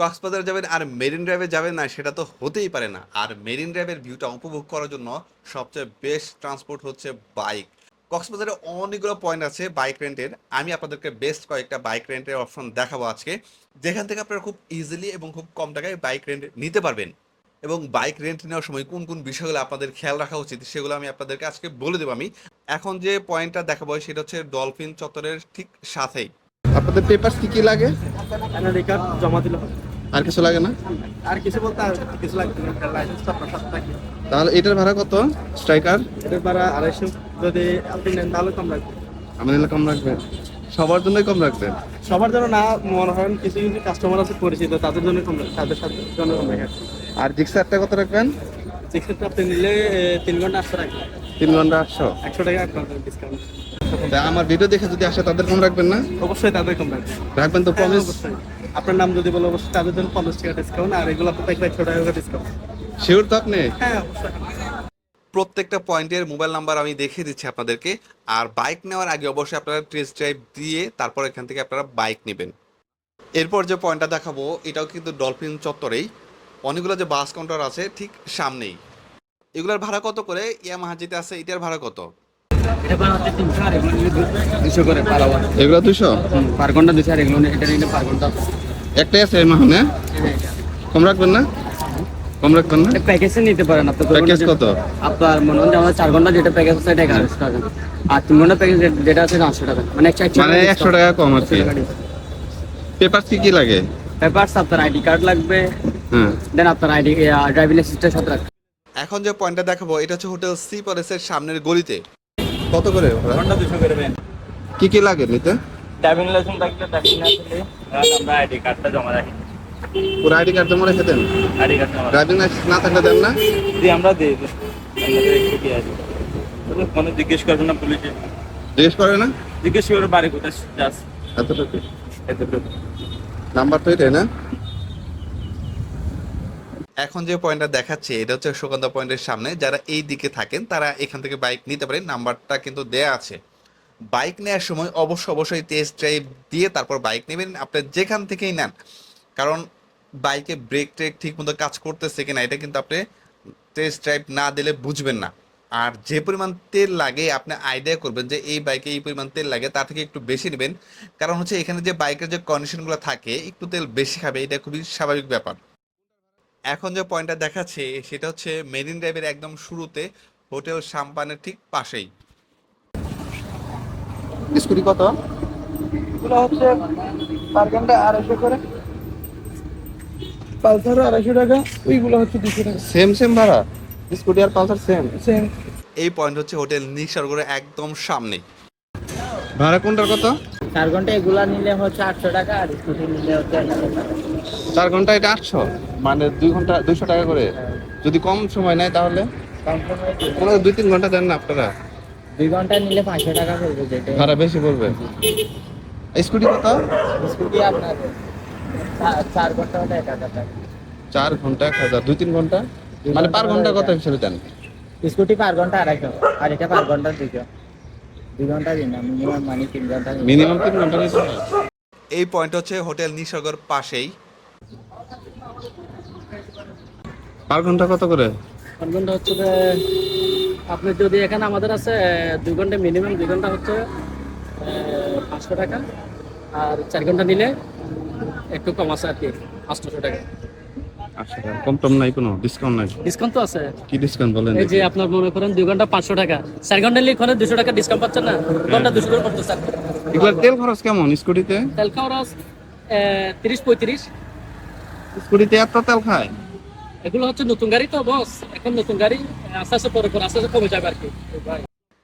কক্সবাজার যাবেন আর মেরিন ড্রাইভে যাবেন না সেটা তো হতেই পারে না। আর মেরিন ড্রাইভের ভিউটা উপভোগ করার জন্য সবচেয়ে বেস্ট ট্রান্সপোর্ট হচ্ছে বাইক কক্সবাজারে অনেকগুলো পয়েন্ট আছে বাইক রেন্টের আমি আপনাদেরকে বেস্ট কয়েকটা বাইক রেন্টের অপশন দেখাবো আজকে। যেখান থেকে আপনারা খুব ইজিলি এবং খুব কম টাকায় বাইক রেন্ট নিতে পারবেন। এবং বাইক রেন্ট নেওয়ার সময় কোন কোন বিষয়গুলো আপনাদের খেয়াল রাখা উচিত সেগুলো আমি আপনাদেরকে আজকে বলে দেবো আমি। এখন যে পয়েন্টটা দেখাবো সেটা হচ্ছে ডলফিন চত্বরের ঠিক সাথেই। আপনাদের পেপার কি কি লাগে? জমা দিলে হবে। আর কিছু লাগে না? আর কিছু বলতে আর কিছু লাগবে না লাইসেন্সটা আপনার সাথে থাকবে। তাহলে এটার ভাড়া কত? স্ট্রাইকার এটার ভাড়া আড়াইশো। যদি আপনি নেন তাহলে কম লাগবে। আমি নিলে কম রাখবেন সবার জন্যই কম রাখবেন সবার জন্য না মনে হয় কিছু কিছু কাস্টমার আছে পরিচিত তাদের জন্য কম লাগবে তাদের সাথে জন্য কম লাগে আর জিক্সারটা কত রাখবেন? সিক্সটা আপনি নিলে তিন ঘণ্টা আসতে রাখবে তিন ঘণ্টা আটশো? একশো টাকা ডিসকাউন্ট আমার ভিডিও দেখে যদি আসে তাদের কম রাখবেন না? অবশ্যই তাদের কম রাখবেন রাখবেন তো হ্যাঁ, প্রমিস অবশ্যই। আপনার নাম যদি বলে অবশ্যই তাদের জন্য পঞ্চাশ টাকা ডিসকাউন্ট আর এগুলো আপনার থাকবে একশো টাকা ডিসকাউন্ট শিওর তো আপনি? হ্যাঁ অবশ্যই। প্রত্যেকটা পয়েন্টের মোবাইল নাম্বার আমি দেখিয়ে দিচ্ছি আপনাদেরকে আর বাইক নেওয়ার আগে অবশ্যই আপনারা টেস্ট ড্রাইভ দিয়ে তারপর এখান থেকে আপনারা বাইক নেবেন। এরপর যে পয়েন্টটা দেখাবো এটাও কিন্তু ডলফিন চত্বরেই। অনেকগুলো যে বাস কাউন্টার আছে ঠিক সামনেই। এগুলোর ভাড়া কত করে? ইয়ামাহা যেতে আছে এটার ভাড়া কত? এটা পার হচ্ছে তিনশো আর এগুলো দুশো পার আওয়ার এগুলো দুশো? পার ঘণ্টা দুশো আর এগুলো এটা নিলে পার ঘণ্টা। একটাই আছে মাহনে? কম রাখবেন না? কম রাখবেন না? প্যাকেজে নিতে পারেন আপনি প্যাকেজ কত? আপনার মনে হয় চার ঘণ্টা যেটা প্যাকেজ আছে এটা এগারোশো টাকা। আর তিন ঘণ্টা প্যাকেজ যেটা আছে আটশো টাকা। মানে একশো মানে একশো টাকা কম আর কি পেপার কি কি লাগে? পেপারস আপনার আইডি কার্ড লাগবে। হ্যাঁ। দেন আপনার আইডি ড্রাইভিং লাইসেন্সটা সাথে রাখবে এখন যে পয়েন্টটা দেখাবো এটা হচ্ছে হোটেল সি প্যালেসের সামনের গলিতে। কত করে ঘণ্টা দুশো করে দেন। কি কি লাগে নিতে? ড্রাইভিং লাইসেন্স থাকলে ড্রাইভিং লাইসেন্স আমরা আইডি কার্ডটা জমা রাখি। পুরো আইডি কার্ড জমা রেখে দেন? আইডি কার্ড ড্রাইভিং লাইসেন্স না থাকলে দেন না? দিয়ে আমরা দিই। আমাদের একটু দিয়ে আসি মানে জিজ্ঞেস করবে না পুলিশে। জিজ্ঞেস করে না? জিজ্ঞেস করে বাড়ি কোথায় যাস। এতটুকু এতটুকু নাম্বার তো এটাই না? এখন যে পয়েন্টটা দেখাচ্ছে, এটা হচ্ছে সুগন্ধা পয়েন্টের সামনে। যারা এই দিকে থাকেন, তারা এখান থেকে বাইক নিতে পারেন। নাম্বারটা কিন্তু দেয়া আছে। বাইক নেওয়ার সময় অবশ্য অবশ্যই টেস্ট ড্রাইভ দিয়ে তারপর বাইক নেবেন। আপনি যেখান থেকেই নেন। কারণ বাইকে ব্রেক ট্রেক ঠিক মতো কাজ করতেছে কিনা, এটা কিন্তু আপনি টেস্ট ড্রাইভ না দিলে বুঝবেন না। আর যে পরিমাণ তেল লাগে, আপনি আইডিয়া করবেন যে এই বাইকে এই পরিমাণ তেল লাগে, তার থেকে একটু বেশি নেবেন। কারণ হচ্ছে এখানে যে বাইকের যে কন্ডিশনগুলো থাকে, একটু তেল বেশি খাবে, এটা খুবই স্বাভাবিক ব্যাপার। এখন যে পয়েন্টটা দেখাচ্ছে সেটা হচ্ছে মেরিন ড্রাইভের একদম শুরুতে হোটেল সাম্পানের ঠিক পাশেই। স্কুটি কত? এগুলো হচ্ছে পার ঘণ্টা আড়াইশো করে। পালসারও আড়াইশো টাকা ওইগুলো হচ্ছে দুশো টাকা। সেম সেম ভাড়া? স্কুটি আর পালসার সেম সেম এই পয়েন্ট হচ্ছে হোটেল নিসর্গের একদম সামনে। ভাড়া কোনটার কত চার ঘণ্টা এগুলা নিলে হচ্ছে আটশো টাকা আর স্কুটি নিলে হচ্ছে চার ঘণ্টা এটা আটশো? মানে দুই ঘণ্টা দুইশো টাকা করে? যদি কম সময় নেয় তাহলে? কোনো দুই তিন ঘণ্টা দেন না আপনারা? দুই ঘণ্টা নিলে পাঁচশো টাকা পড়বে যেটা। ভাড়া বেশি পড়বে? স্কুটি কত? স্কুটি আপনার চার ঘণ্টা হলে এক হাজার টাকা। চার ঘণ্টা এক হাজার। দুই তিন ঘণ্টা? মানে পার ঘণ্টা কত হিসেবে দেন? স্কুটি পার ঘণ্টা আড়াইশো। আর এটা পার ঘণ্টা দুইশো। দুই মিনিমাম মানে তিন ঘণ্টা দিন। মিনিমাম তিন ঘণ্টা নিতে। এই পয়েন্ট হচ্ছে হোটেল নিসর্গের পাশেই পার ঘণ্টা কত করে পার ঘণ্টা হচ্ছে যে আপনার যদি এখানে আমাদের আছে দুই ঘণ্টা মিনিমাম দুই ঘণ্টা হচ্ছে পাঁচশো টাকা আর চার ঘণ্টা নিলে একটু কম আছে আর কি পাঁচশো টাকা আচ্ছা কম টম নাই কোনো? ডিসকাউন্ট নাই? ডিসকাউন্ট তো আছে। কি ডিসকাউন্ট বলেন? এই যে আপনার মনে করেন দুই ঘণ্টা পাঁচশো টাকা। চার ঘণ্টা টাকা ডিসকাউন্ট পাচ্ছেন না? ঘণ্টা করে। তেল খরচ কেমন স্কুটিতে? তেল খরচ তিরিশ পঁয়ত্রিশ। স্কুটিতে এত তেল খায়? এগুলো হচ্ছে নতুন গাড়ি তো বস। এখন নতুন গাড়ি আস্তে আস্তে পরে পরে আস্তে আস্তে কমে যাবে আর কি।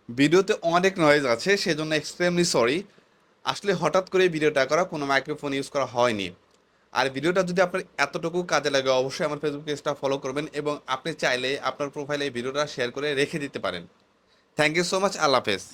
ভিডিওতে অনেক নয়েজ আছে সেজন্য এক্সট্রিমলি সরি আসলে হঠাৎ করে ভিডিওটা করা কোনো মাইক্রোফোন ইউজ করা হয়নি। আর ভিডিওটা যদি আপনার এতটুকু কাজে লাগে, অবশ্যই আমার ফেসবুক পেজটা ফলো করবেন এবং আপনি চাইলে আপনার প্রোফাইলে এই ভিডিওটা শেয়ার করে রেখে দিতে পারেন। থ্যাংক ইউ সো মাচ আল্লাহ হাফেজ।